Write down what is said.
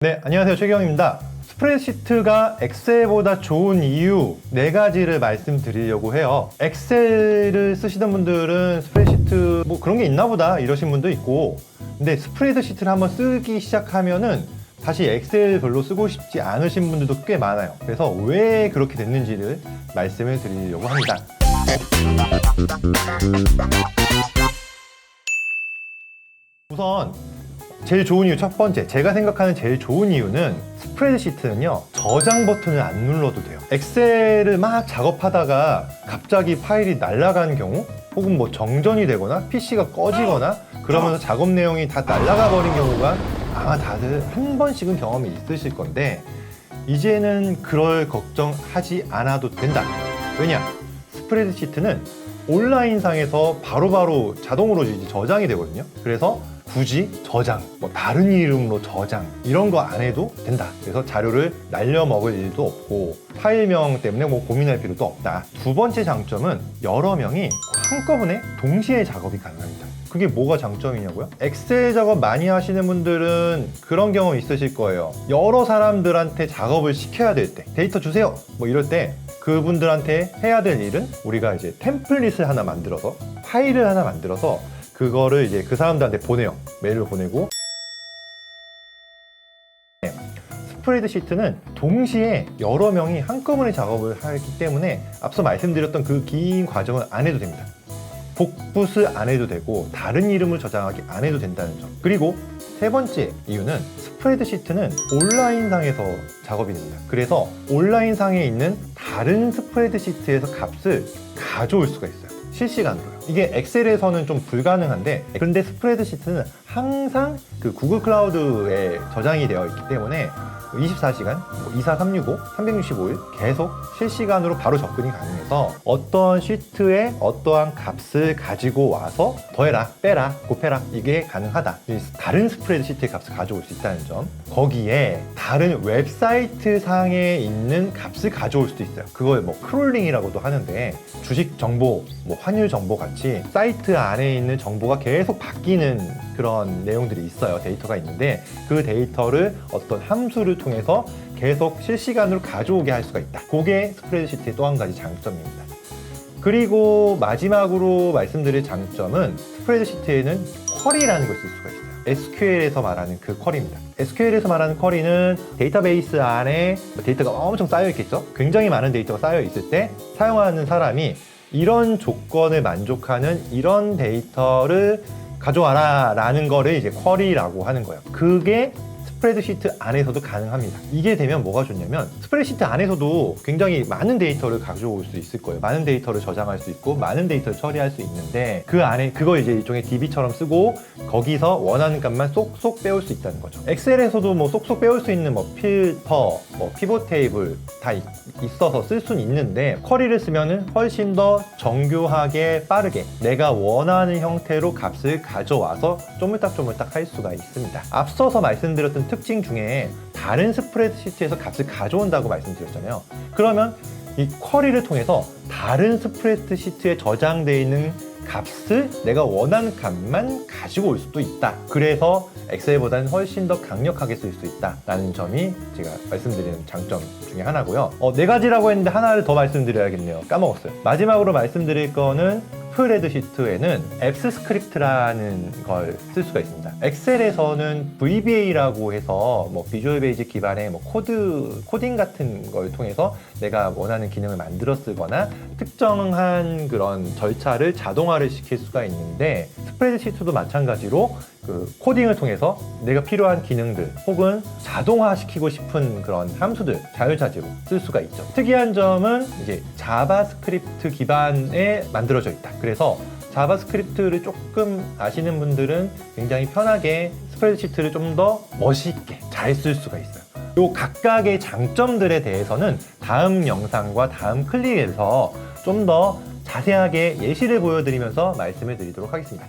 네, 안녕하세요. 최경입니다. 스프레드시트가 엑셀보다 좋은 이유 네 가지를 말씀드리려고 해요. 엑셀을 쓰시는 분들은 스프레드시트 뭐 그런 게 있나 보다 이러신 분도 있고 근데 스프레드시트를 한번 쓰기 시작하면은 다시 엑셀 별로 쓰고 싶지 않으신 분들도 꽤 많아요. 그래서 왜 그렇게 됐는지를 말씀을 드리려고 합니다. 우선 제일 좋은 이유 첫 번째 제가 생각하는 제일 좋은 이유는 스프레드시트는요 저장 버튼을 안 눌러도 돼요. 엑셀을 막 작업하다가 갑자기 파일이 날아간 경우 혹은 뭐 정전이 되거나 PC가 꺼지거나 그러면서 작업 내용이 다 날아가 버린 경우가 아마 다들 한 번씩은 경험이 있으실 건데 이제는 그럴 걱정하지 않아도 된다. 왜냐? 스프레드시트는 온라인상에서 바로바로 자동으로 저장이 되거든요. 그래서 굳이 저장, 뭐 다른 이름으로 저장 이런 거 안 해도 된다. 그래서 자료를 날려 먹을 일도 없고 파일명 때문에 뭐 고민할 필요도 없다. 두 번째 장점은 여러 명이 한꺼번에 동시에 작업이 가능합니다. 그게 뭐가 장점이냐고요? 엑셀 작업 많이 하시는 분들은 그런 경험 있으실 거예요. 여러 사람들한테 작업을 시켜야 될 때, 데이터 주세요! 뭐 이럴 때 그분들한테 해야 될 일은 우리가 이제 템플릿을 하나 만들어서 파일을 하나 만들어서 그거를 이제 그 사람들한테 보내요. 메일을 보내고 네. 스프레드 시트는 동시에 여러 명이 한꺼번에 작업을 하기 때문에 앞서 말씀드렸던 그 긴 과정을 안 해도 됩니다. 복붙을 안 해도 되고 다른 이름을 저장하기 안 해도 된다는 점. 그리고 세 번째 이유는 스프레드 시트는 온라인상에서 작업이 됩니다. 그래서 온라인상에 있는 다른 스프레드 시트에서 값을 가져올 수가 있어요. 실시간으로요. 이게 엑셀에서는 좀 불가능한데 그런데 스프레드시트는 항상 그 구글 클라우드에 저장이 되어 있기 때문에 24시간, 24365, 365일 계속 실시간으로 바로 접근이 가능해서 어떤 시트에 어떠한 값을 가지고 와서 더해라, 빼라, 곱해라 이게 가능하다. 이 다른 스프레드 시트의 값을 가져올 수 있다는 점. 거기에 다른 웹사이트 상에 있는 값을 가져올 수도 있어요. 그걸 뭐 크롤링이라고도 하는데 주식 정보, 뭐 환율 정보 같이 사이트 안에 있는 정보가 계속 바뀌는 그런 내용들이 있어요. 데이터가 있는데 그 데이터를 어떤 함수를 통해서 계속 실시간으로 가져오게 할 수가 있다. 그게 스프레드시트의 또 한 가지 장점입니다. 그리고 마지막으로 말씀드릴 장점은 스프레드시트에는 쿼리라는 걸 쓸 수가 있어요. SQL에서 말하는 그 쿼리입니다. SQL에서 말하는 쿼리는 데이터베이스 안에 뭐 데이터가 엄청 쌓여 있겠죠? 굉장히 많은 데이터가 쌓여 있을 때 사용하는 사람이 이런 조건을 만족하는 이런 데이터를 가져와라 라는 거를 이제 쿼리라고 하는 거예요. 그게 스프레드시트 안에서도 가능합니다. 이게 되면 뭐가 좋냐면 스프레드시트 안에서도 굉장히 많은 데이터를 가져올 수 있을 거예요. 많은 데이터를 저장할 수 있고 많은 데이터를 처리할 수 있는데 그 안에 그걸 이제 일종의 DB처럼 쓰고 거기서 원하는 값만 쏙쏙 빼올 수 있다는 거죠. 엑셀에서도 뭐 쏙쏙 빼올 수 있는 뭐 필터, 뭐 피봇 테이블 다 있, 있어서 쓸 수는 있는데 쿼리를 쓰면은 훨씬 더 정교하게 빠르게 내가 원하는 형태로 값을 가져와서 쪼물딱쪼물딱 할 수가 있습니다. 앞서서 말씀드렸던 특징 중에 다른 스프레드시트에서 값을 가져온다고 말씀드렸잖아요. 그러면 이 쿼리를 통해서 다른 스프레드시트에 저장되어 있는 값을 내가 원하는 값만 가지고 올 수도 있다. 그래서 엑셀보다는 훨씬 더 강력하게 쓸 수 있다라는 점이 제가 말씀드리는 장점 중에 하나고요. 어, 네 가지라고 했는데 하나를 더 말씀드려야겠네요. 까먹었어요. 마지막으로 말씀드릴 거는 스프레드시트에는 앱스 스크립트라는 걸 쓸 수가 있습니다. 엑셀에서는 VBA라고 해서 뭐 비주얼 베이직 기반의 뭐 코드 코딩 같은 걸 통해서 내가 원하는 기능을 만들어 쓰거나 특정한 그런 절차를 자동화를 시킬 수가 있는데 스프레드시트도 마찬가지로 그 코딩을 통해서 내가 필요한 기능들 혹은 자동화 시키고 싶은 그런 함수들 자유자재로 쓸 수가 있죠. 특이한 점은 이제 자바스크립트 기반에 만들어져 있다. 그래서 자바스크립트를 조금 아시는 분들은 굉장히 편하게 스프레드시트를 좀 더 멋있게 잘 쓸 수가 있어요. 요 각각의 장점들에 대해서는 다음 영상과 다음 클립에서 좀 더 자세하게 예시를 보여드리면서 말씀을 드리도록 하겠습니다.